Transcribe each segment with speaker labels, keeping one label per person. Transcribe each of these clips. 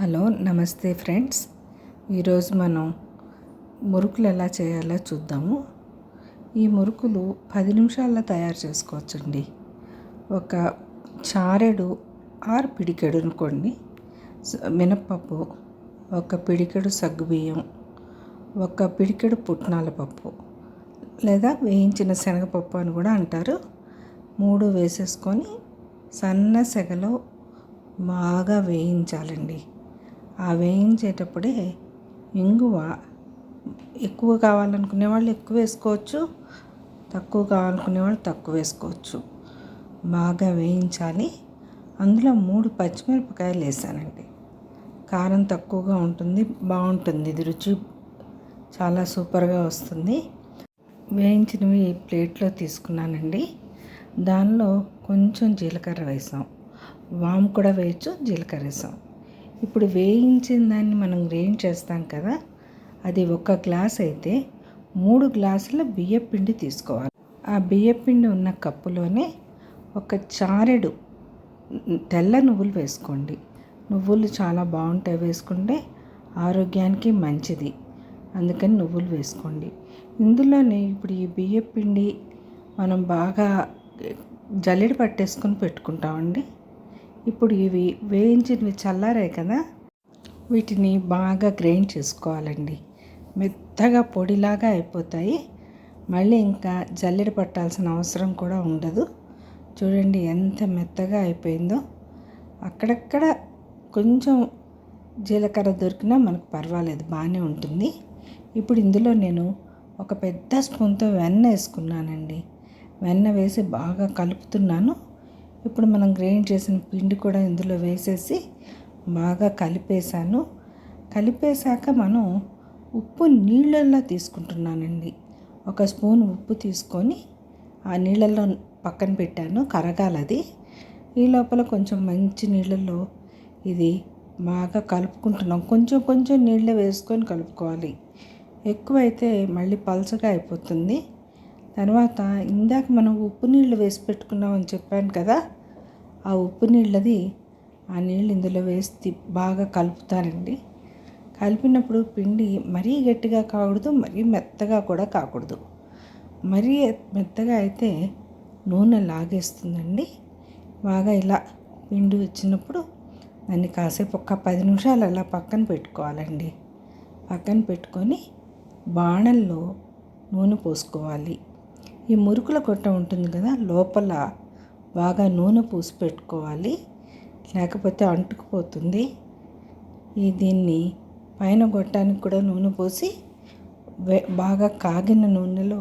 Speaker 1: Hello నమస్తే friends. ఈరోజు మనం మురుకులు ఎలా చేయాలో చూద్దాము. ఈ మురుకులు పది నిమిషాల్లో తయారు చేసుకోవచ్చండి. ఒక చారెడు ఆరు పిడికెడు అనుకోండి. మినప్పప్పు ఒక పిడికెడు సగ్గుబియ్యం ఒక పిడికెడు పుట్నాల పప్పు లేదా వేయించిన శనగపప్పు అని కూడా అంటారు. మూడు వేసేసుకొని సన్న సెగలో బాగా వేయించాలండి. ఆ వేయించేటప్పుడే ఇంగువ ఎక్కువ కావాలనుకునే వాళ్ళు ఎక్కువ వేసుకోవచ్చు తక్కువ కావాలనుకునే వాళ్ళు తక్కువ వేసుకోవచ్చు. బాగా వేయించాలి. అందులో మూడు పచ్చిమిరపకాయలు వేసానండి. కారం తక్కువగా ఉంటుంది బాగుంటుంది. ఇది రుచి చాలా సూపర్గా వస్తుంది. వేయించినవి ప్లేట్లో తీసుకున్నానండి. దానిలో కొంచెం జీలకర్ర వేసాం. వాము కూడా వేయచ్చు జీలకర్ర వేసాం. ఇప్పుడు వేయించిన దాన్ని మనం గ్రైండ్ చేస్తాం కదా అది ఒక గ్లాస్ అయితే మూడు గ్లాసుల బియ్యపిండి తీసుకోవాలి. ఆ బియ్యపిండి ఉన్న కప్పులోనే ఒక చారెడు తెల్ల నువ్వులు వేసుకోండి. నువ్వులు చాలా బాగుంటాయి వేసుకుంటే ఆరోగ్యానికి మంచిది. అందుకని నువ్వులు వేసుకోండి. ఇందులోనే ఇప్పుడు ఈ బియ్య పిండి మనం బాగా జల్లెడ పట్టేసుకొని పెట్టుకుంటామండి. ఇప్పుడు ఇవి వేయించినవి చల్లారాయి కదా వీటిని బాగా గ్రైండ్ చేసుకోవాలండి. మెత్తగా పొడిలాగా అయిపోతాయి. మళ్ళీ ఇంకా జల్లెడ పట్టాల్సిన అవసరం కూడా ఉండదు. చూడండి ఎంత మెత్తగా అయిపోయిందో. అక్కడక్కడ కొంచెం జీలకర్ర దొరికినా మనకు పర్వాలేదు బాగానే ఉంటుంది. ఇప్పుడు ఇందులో నేను ఒక పెద్ద స్పూన్తో వెన్న వేసుకున్నానండి. వెన్న వేసి బాగా కలుపుతున్నాను. ఇప్పుడు మనం గ్రైండ్ చేసిన పిండి కూడా ఇందులో వేసేసి బాగా కలిపేశాను. కలిపేశాక మనం ఉప్పు నీళ్ళల్లో తీసుకుంటున్నానండి. ఒక స్పూన్ ఉప్పు తీసుకొని ఆ నీళ్ళల్లో పక్కన పెట్టాను కరగాలది. ఈ లోపల కొంచెం మంచి నీళ్ళల్లో ఇది బాగా కలుపుకుంటున్నాం. కొంచెం కొంచెం నీళ్ళు వేసుకొని కలుపుకోవాలి. ఎక్కువైతే మళ్ళీ పల్చగా అయిపోతుంది. తర్వాత ఇందాక మనం ఉప్పు నీళ్ళు వేసి పెట్టుకున్నామని చెప్పాను కదా ఆ ఉప్పు నీళ్ళది ఆ నీళ్ళు ఇందులో వేసి బాగా కలుపుతారండి కలిపినప్పుడు పిండి మరీ గట్టిగా కాకూడదు మరీ మెత్తగా కూడా కాకూడదు. మరీ మెత్తగా అయితే నూనె లాగేస్తుందండి. బాగా ఇలా పిండి వచ్చినప్పుడు దాన్ని కాసేపు ఒక పది నిమిషాలు అలా పక్కన పెట్టుకోవాలండి. పక్కన పెట్టుకొని బాణల్లో నూనె పోసుకోవాలి. ఈ మురుకుల కొట్ట ఉంటుంది కదా లోపల బాగా నూనె పూసి పెట్టుకోవాలి. లేకపోతే అంటుకుపోతుంది. ఈ దీన్ని పైన గొట్టానికి కూడా నూనె పోసి బాగా కాగిన నూనెలో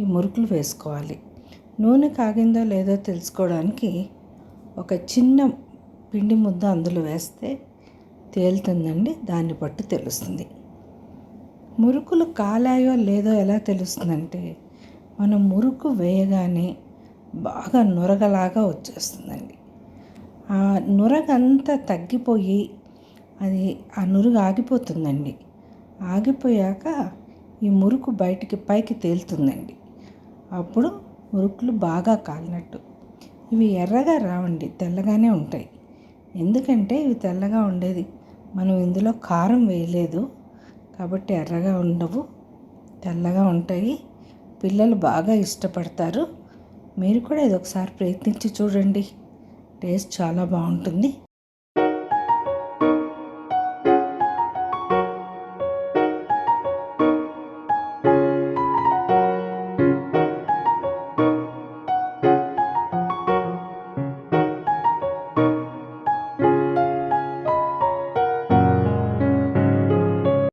Speaker 1: ఈ మురుకులు వేసుకోవాలి. నూనె కాగిందో లేదో తెలుసుకోవడానికి ఒక చిన్న పిండి ముద్ద అందులో వేస్తే తేలుతుందండి. దాన్ని బట్టి తెలుస్తుంది. మురుకులు కాలాయో లేదో ఎలా తెలుస్తుందంటే మనం మురుకు వేయగానే బాగా నురగలాగా వచ్చేస్తుందండి. ఆ నురగంతా తగ్గిపోయి అది ఆ నురుగు ఆగిపోతుందండి. ఆగిపోయాక ఈ మురుకు బయటికి పైకి తేలుతుందండి. అప్పుడు మురుకులు బాగా కాలినట్టు. ఇవి ఎర్రగా రావండి తెల్లగానే ఉంటాయి. ఎందుకంటే ఇవి తెల్లగా ఉండేది. మనం ఇందులో కారం వేయలేదు కాబట్టి ఎర్రగా ఉండవు తెల్లగా ఉంటాయి. పిల్లలు బాగా ఇష్టపడతారు. మీరు కూడా ఇది ఒకసారి ప్రయత్నించి చూడండి. టేస్ట్ చాలా బాగుంటుంది.